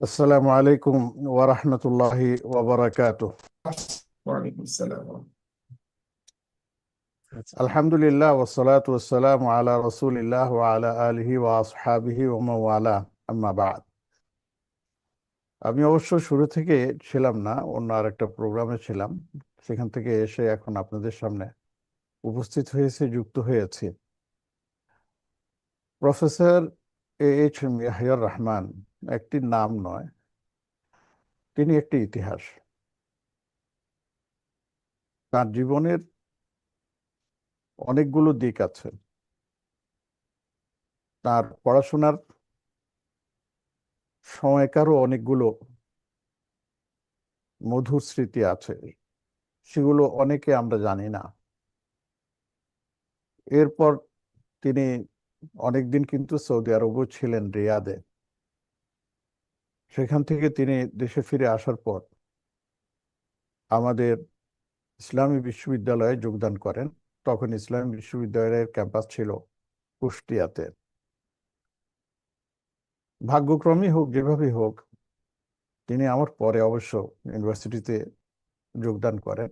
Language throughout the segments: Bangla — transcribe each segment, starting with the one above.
আসসালামু আলাইকুম ওয়া রাহমাতুল্লাহি ওয়া বারাকাতুহু। আলহামদুলিল্লাহ আমি অবশ্য শুরু থেকে ছিলাম না অন্য আরেকটা প্রোগ্রামে ছিলাম। সেখান থেকে এসে এখন আপনাদের সামনে উপস্থিত হয়েছে যুক্ত হয়েছে। Professor A H M Rahman একটি নাম নয়, তিনি একটি ইতিহাস। তার জীবনের অনেকগুলো দিক আছে। তার পড়াশোনার সময়কারও অনেকগুলো মধুর স্মৃতি আছে। সেগুলো অনেকে আমরা জানি না। এরপর তিনি অনেকদিন কিন্তু সৌদি আরবও ছিলেন রিয়াদে। সেখান থেকে তিনি দেশে ফিরে আসার পর আমাদের ইসলামী বিশ্ববিদ্যালয়ে যোগদান করেন। তখন ইসলামী বিশ্ববিদ্যালয়ের ক্যাম্পাস ছিল কুষ্টিয়াতে। ভাগ্যক্রমই হোক, যেভাবেই হোক, তিনি আমার পরে অবশ্য ইউনিভার্সিটিতে যোগদান করেন।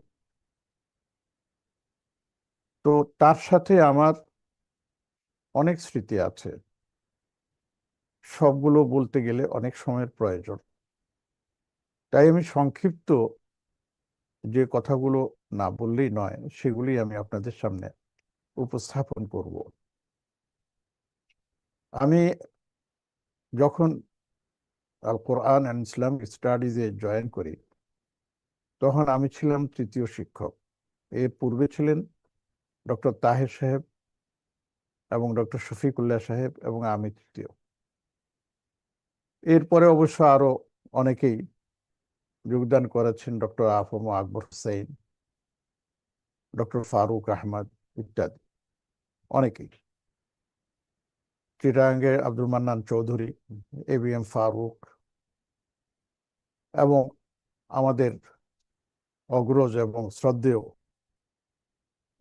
তো তার সাথে আমার অনেক স্মৃতি আছে। সবগুলো বলতে গেলে অনেক সময়ের প্রয়োজন। তাই আমি সংক্ষিপ্ত যে কথাগুলো না বললেই নয়, সেগুলি আমি আপনাদের সামনে উপস্থাপন করব। আমি যখন Al Quran and Islam স্টাডিজে join করি, তখন আমি ছিলাম তৃতীয় শিক্ষক। এর পূর্বে ছিলেন ডক্টর তাহের সাহেব এবং ডক্টর শফিকুল্লাহ সাহেব এবং আমি তৃতীয়। এরপরে অবশ্য আরও অনেকেই যোগদান করেছেন doctor AFM Akbar Hussain doctor Faruk Ahmed ইত্যাদি, অনেকেই। চিটাঙ্গের Abdul Mannan Chowdhury, A B M Faruk এবং আমাদের অগ্রজ এবং শ্রদ্ধেয়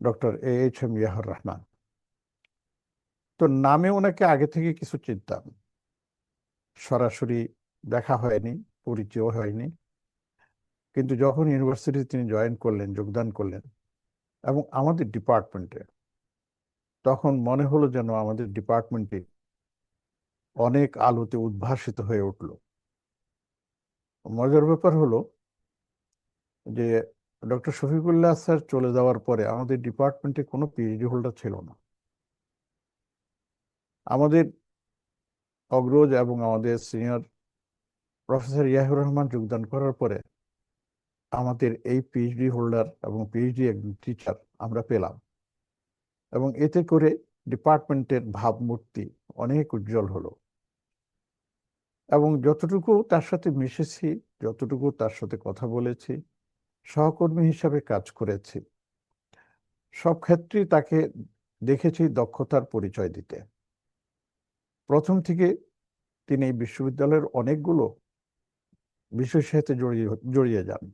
ডক্টর এ এইচ এম ইয়াহর রহমান। তো নামে ওনাকে আগে থেকে কিছু চিনতাম। সরাসরি দেখা হয়নি পরিচয় হয়নি। কিন্তু যখন ইউনিভার্সিটিতে তিনি জয়েন করলেন, যোগদান করলেন এবং আমাদের ডিপার্টমেন্টে তখন মনে হলো যেন আমাদের ডিপার্টমেন্টে অনেক আলোতে উদ্ভাসিত হয়ে উঠল। মজার ব্যাপার হলো যে ডক্টর শফিকুল্লাহ স্যার চলে যাওয়ার পরে আমাদের ডিপার্টমেন্টে কোনো পিএইচডি হোল্ডার ছিল না। আমাদের অগ্রজ এবং আমাদের সিনিয়র প্রফেসর ইয়াহুর রহমান যোগদান করার পরে আমাদের এই পিএইচডি হোল্ডার এবং পিএইচডি একজন টিচার আমরা পেলাম। এবং এতে করে ডিপার্টমেন্টের ভাবমূর্তি অনেক উজ্জ্বল হলো। এবং যতটুকু তার সাথে মিশেছি, যতটুকু তার সাথে কথা বলেছি, সহকর্মী হিসাবে কাজ করেছি, সব ক্ষেত্রেই তাকে দেখেছি দক্ষতার পরিচয় দিতে। প্রথম থেকে তিনি এই বিশ্ববিদ্যালয়ের অনেকগুলো বিষয়ের সাথে জড়িয়ে জড়িয়ে যান।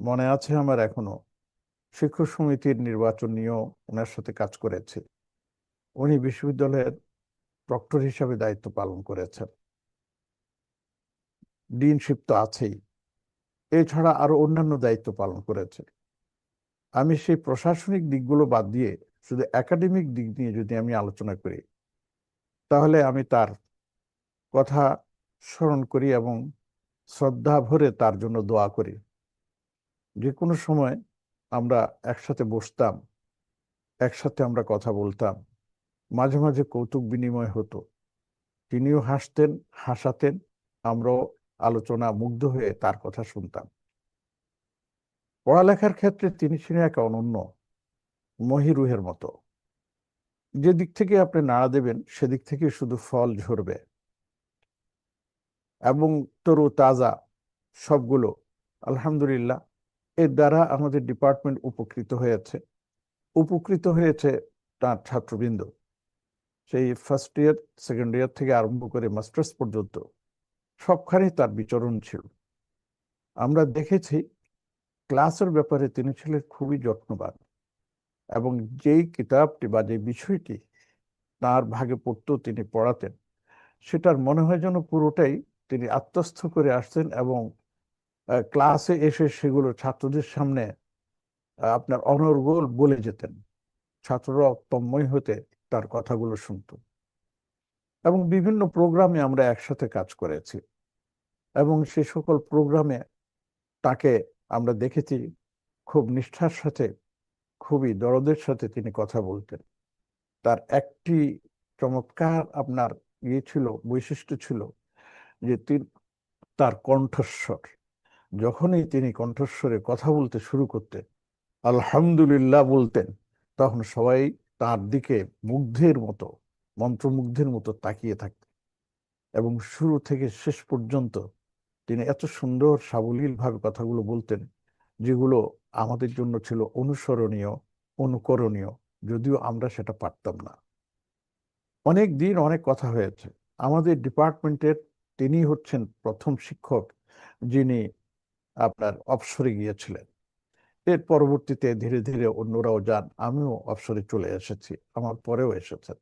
মনে আছে আমার এখনও, শিক্ষক সমিতির নির্বাচন নিয়েও ওনার সাথে কাজ করেছে। উনি বিশ্ববিদ্যালয়ের প্রক্টর হিসাবে দায়িত্ব পালন করেছেন। ডিনশিপ তো আছেই। এছাড়া আরও অন্যান্য দায়িত্ব পালন করেছে আমি সেই প্রশাসনিক দিকগুলো বাদ দিয়ে শুধু একাডেমিক দিক নিয়ে যদি আমি আলোচনা করি তাহলে আমি তার কথা স্মরণ করি এবং শ্রদ্ধা ভরে তার জন্য দোয়া করি। যে কোনো সময় আমরা একসাথে বসতাম, একসাথে আমরা কথা বলতাম, মাঝে মাঝে কৌতুক বিনিময় হতো। তিনিও হাসতেন, হাসাতেন, আমরাও আলোচনা মুগ্ধ হয়ে তার কথা শুনতাম। পড়ালেখার ক্ষেত্রে তিনি ছিলেন এক অনন্য মহিরুহের মতো। যে দিক থেকে আপনি নাড়া দেবেন সেদিক থেকে শুধু ফল ঝরবে। এবং তরু তাজা সবগুলো, আলহামদুলিল্লাহ, এর দ্বারা আমাদের ডিপার্টমেন্ট উপকৃত হয়েছে। উপকৃত হয়েছে তার ছাত্রবৃন্দ। সেই ফার্স্ট ইয়ার সেকেন্ড ইয়ার থেকে আরম্ভ করে মাস্টার্স পর্যন্ত সবখানে তার বিচরণ ছিল। আমরা দেখেছি ক্লাসের ব্যাপারে তিনি ছিলেন খুবই যত্নবান। এবং যেই কিতাবটি বা যে বিষয়টি তার ভাগে পড়তো তিনি পড়াতেন, সেটার মনে হয় যেন পুরোটাই তিনি আত্মস্থ করে আসতেন এবং ক্লাসে এসে সেগুলো ছাত্রদের সামনে আপনার অনর্গল বলে যেতেন। ছাত্ররা তন্ময় হতে তার কথাগুলো শুনত। এবং বিভিন্ন প্রোগ্রামে আমরা একসাথে কাজ করেছি এবং সে সকল প্রোগ্রামে তাকে আমরা দেখেছি খুব নিষ্ঠার সাথে খুবই দরদের সাথে তিনি কথা বলতেন। তার একটি চমৎকার আপনার ইয়ে ছিল, বৈশিষ্ট্য ছিল যে তার কণ্ঠস্বর। যখনই তিনি কণ্ঠস্বরে কথা বলতে শুরু করতেন, আলহামদুলিল্লাহ বলতেন, তখন সবাই তার দিকে মুগ্ধের মতো, মন্ত্রমুগ্ধের মতো তাকিয়ে থাকতেন। এবং শুরু থেকে শেষ পর্যন্ত তিনি এত সুন্দর, সাবলীলভাবে কথাগুলো বলতেন, যেগুলো আমাদের জন্য ছিল অনুসরণীয়, অনুকরণীয়, যদিও আমরা সেটা পারতাম না। অনেক দিন অনেক কথা হয়েছে। আমাদের ডিপার্টমেন্টের তিনি হচ্ছেন প্রথম শিক্ষক, যিনি আপনার অবসরে গিয়েছিলেন। এর পরবর্তীতে ধীরে ধীরে অন্যরাও যান, আমিও অবসরে চলে এসেছি, আমার পরেও এসেছেন।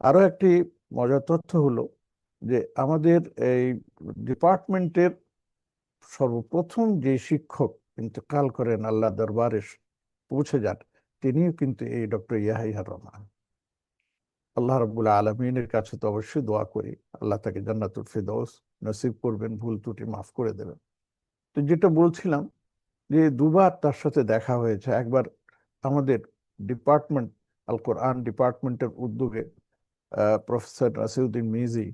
আরও একটি মজার তথ্য হলো যে আমাদের এই ডিপার্টমেন্টের সর্বপ্রথম যে শিক্ষক ইন্তেকাল করেন আল্লাহ দরবারে পৌঁছে যান, তিনিও কিন্তু এই ডক্টর ইয়াহিয়া রহমান। আল্লাহ রাব্বুল আলমিনের কাছে তো অবশ্যই দোয়া করি, আল্লাহ তাকে জান্নাতুল ফেরদৌস নসিব করবেন, ভুল ত্রুটি মাফ করে দেবেন। তো যেটা বলছিলাম যে দুবার তার সাথে দেখা হয়েছে, একবার আমাদের ডিপার্টমেন্ট, আল কোরআন ডিপার্টমেন্টের উদ্যোগে প্রফেসর নাসিরুদ্দিন মিজি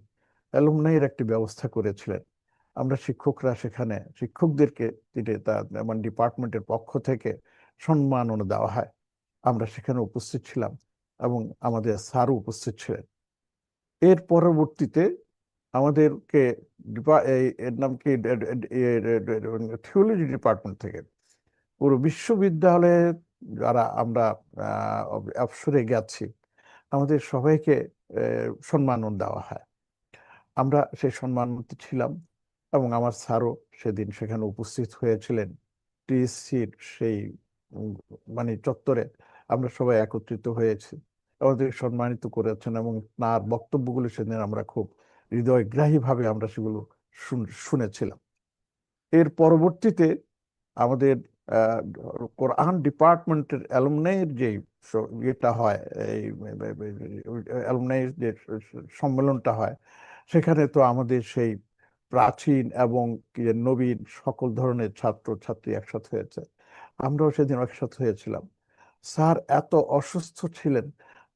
অ্যালুমনাইয়ের একটি ব্যবস্থা করেছিলেন। আমরা শিক্ষকরা সেখানে শিক্ষকদেরকে মানে ডিপার্টমেন্টের পক্ষ থেকে সম্মাননা দেওয়া হয়। আমরা সেখানে উপস্থিত ছিলাম এবং আমাদের স্যারও উপস্থিত ছিলেন। এর পরবর্তীতে আমাদেরকে এর নাম কি? থিওলজি ডিপার্টমেন্ট থেকে। পুরো বিশ্ববিদ্যালয়ে যারা আমরা অব- অবসরে গেছি, আমাদের সবাইকে সম্মাননা দেওয়া হয়। আমরা সেই সম্মানিত ছিলাম। এবং আমার স্যারও সেদিন সেখানে উপস্থিত হয়েছিলেন। টিএসসির সেই মানে চত্বরে আমরা সবাই একত্রিত হয়েছি। আমাদের সম্মানিত করেছেন এবং তার বক্তব্যগুলো সেদিন আমরা খুব হৃদয়গ্রাহী ভাবে আমরা সেগুলো শুন- শুনেছিলাম। এর পরবর্তীতে আমাদের কোরআন ডিপার্টমেন্টের অ্যালুমনাইয়ের যে ইয়েটা হয়, এই অ্যালুমনাইয়ের যে সম্মেলনটা হয়, সেখানে তো আমাদের সেই প্রাচীন এবং নবীন সকল ধরনের ছাত্র ছাত্রী একসাথে হয়েছে। আমরাও সেদিন একসাথে হয়েছিলাম। স্যার এত অসুস্থ ছিলেন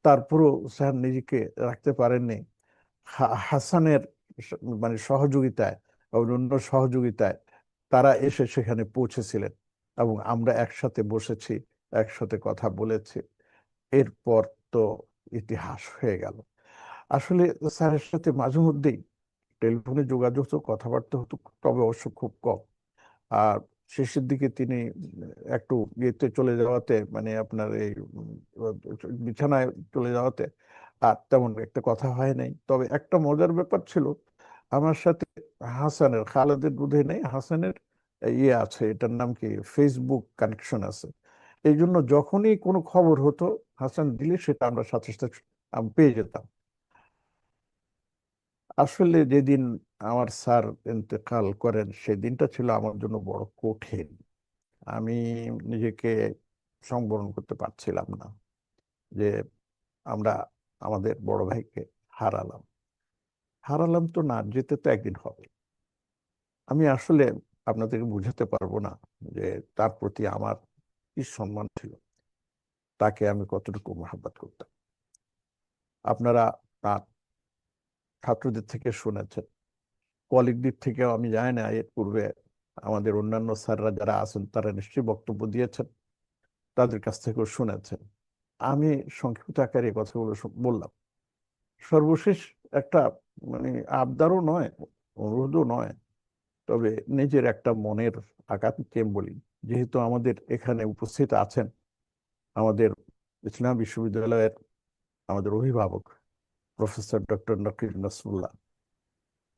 তারপরেও স্যার নিজেকে রাখতে পারেননি। হাসানের মানে সহযোগিতায় এবং অন্য সহযোগিতায় তারা এসে সেখানে পৌঁছেছিলেন এবং আমরা একসাথে বসেছি, একসাথে কথা বলেছি। এরপর তো ইতিহাস হয়ে গেল। আসলে স্যারের সাথে মাঝে মধ্যেই টেলিফোনে যোগাযোগ তো কথাবার্তা হতো তবে অবশ্য খুব কম। আর শেষের দিকে তিনি একটু ইয়েতে চলে যাওয়াতে মানে আপনার এই বিছানায় চলে যাওয়াতে আর তেমন একটা কথা হয় নাই। তবে একটা মজার ব্যাপার ছিল, আমার সাথে হাসানের, খালেদের বোধহয় নেই, হাসানের ইয়ে আছে, এটার নাম কি ফেসবুক কানেকশন আছে। এই জন্য যখনই কোনো খবর হতো, হাসান দিলে সেটা আমরা সাথে সাথে পেয়ে যেতাম। আসলে যেদিন আমার স্যার ইন্তেকাল করেন সেই দিনটা ছিল আমার জন্য বড় কঠিন। আমি নিজেকে সংবরণ করতে পারছিলাম না যে আমরা আমাদের বড় ভাইকে হারালাম। হারালাম তো না, যেতে তো একদিন হবে। আমি আসলে আপনাদেরকে বুঝাতে পারব না যে তার প্রতি আমার কি সম্মান ছিল, তাকে আমি কতটুকু মহাব্বত করতাম। আপনারা তার ছাত্রদের থেকে শুনেছেন। কলিগদের থেকেও আমি জানি না, এর পূর্বে আমাদের অন্যান্য স্যাররা যারা আছেন তারা নিশ্চয়ই বক্তব্য দিয়েছেন, তাদের কাছ থেকেও শুনেছেন। আমি সংক্ষিপ্ত আকারে কথাগুলো বললাম। সর্বশেষ একটা মানে আবদারও নয়, অনুরোধও নয়, তবে নিজের একটা মনের আঘাতকে বলি। যেহেতু আমাদের এখানে উপস্থিত আছেন আমাদের ইসলাম বিশ্ববিদ্যালয়ের আমাদের অভিভাবক প্রফেসর ডক্টর নকির নসরুল্লাহ।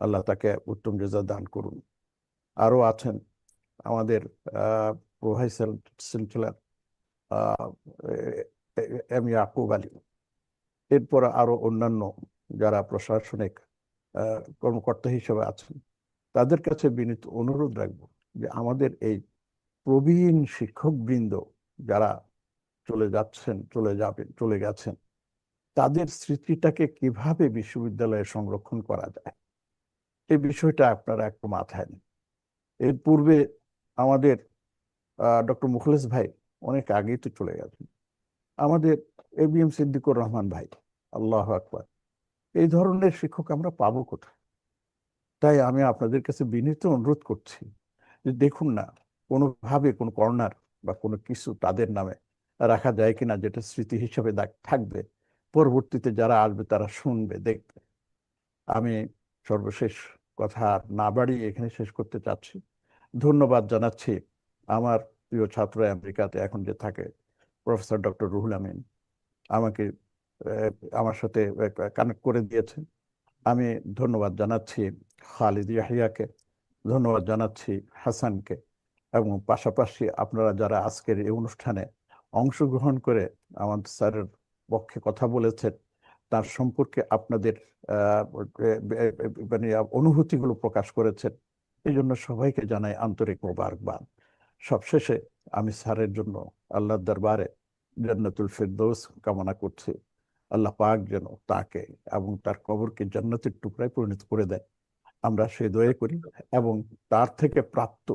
আল্লাহ তাকে উত্তম রেজা দান করুন। আরও আছেন আমাদের pro vice chancellor M Yakub Ali. এরপর আরও অন্যান্য যারা প্রশাসনিক কর্মকর্তা হিসেবে আছেন, তাদের কাছে বিনীত অনুরোধ রাখব যে আমাদের এই প্রবীণ শিক্ষকবৃন্দ যারা চলে যাচ্ছেন, চলে যাবেন চলে গেছেন তাদের স্মৃতিটাকে কীভাবে বিশ্ববিদ্যালয়ে সংরক্ষণ করা যায়? এই বিষয়টা আপনারা একটু মাথায় নেন। এর পূর্বে আমাদের ডক্টর মুখলেস ভাই অনেক আগেই তো চলে গেছেন। আমাদের A B M Siddiqur Rahman ভাই, আল্লাহ আকবার, এই ধরনের শিক্ষক আমরা পাবো কোথায়? তাই আমি আপনাদের কাছে বিনীত অনুরোধ করছি যে দেখুন না, কোনোভাবে কোনো কর্নার বা কোনো কিছু তাদের নামে রাখা যায় কিনা, যেটা স্মৃতি হিসাবে থাকবে পরবর্তীতে যারা আসবে তারা শুনবে, দেখবে। আমি সর্বশেষ কথা আর না বাড়িয়ে এখানে শেষ করতে চাচ্ছি। ধন্যবাদ জানাচ্ছি আমার প্রিয় ছাত্র আমেরিকাতে এখন যে থাকে প্রফেসর ডক্টর রুহুল আমিন। আমাকে আমার সাথে কানেক্ট করে দিয়েছেন। আমি ধন্যবাদ জানাচ্ছি খালিদ ইয়াহিয়াকে, ধন্যবাদ জানাচ্ছি হাসানকে এবং পাশাপাশি আপনারা যারা আজকের এই অনুষ্ঠানে অংশগ্রহণ করে আমাদের স্যারের পক্ষে কথা বলেছেন, তার সম্পর্কে আপনাদের মানে অনুভূতিগুলো প্রকাশ করেছেন। এই জন্য সবাইকে জানাই আন্তরিক মোবারকবাদ। সবশেষে আমি স্যারের জন্য আল্লাহর দরবারে জান্নাতুল ফেরদৌস কামনা করছি। আল্লাহ পাক যেন তাকে এবং তার কবরকে জান্নাতের টুকরায় পরিণত করে দেয় আমরা সে দয়া করি এবং তার থেকে প্রাপ্ত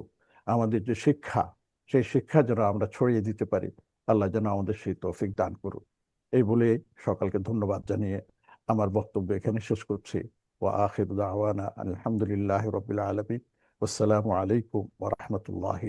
আমাদের যে শিক্ষা, সেই শিক্ষা যেন আমরা ছড়িয়ে দিতে পারি। আল্লাহ যেন আমাদের সেই তৌফিক দান করুন এই বলে সকালকে ধন্যবাদ জানিয়ে আমার বক্তব্য এখানে শেষ করছি। ও আখির দাওয়ানা আলহামদুলিল্লাহ রবিল আলমী আসসালামু আলাইকুম ওরহমতুল্লাহি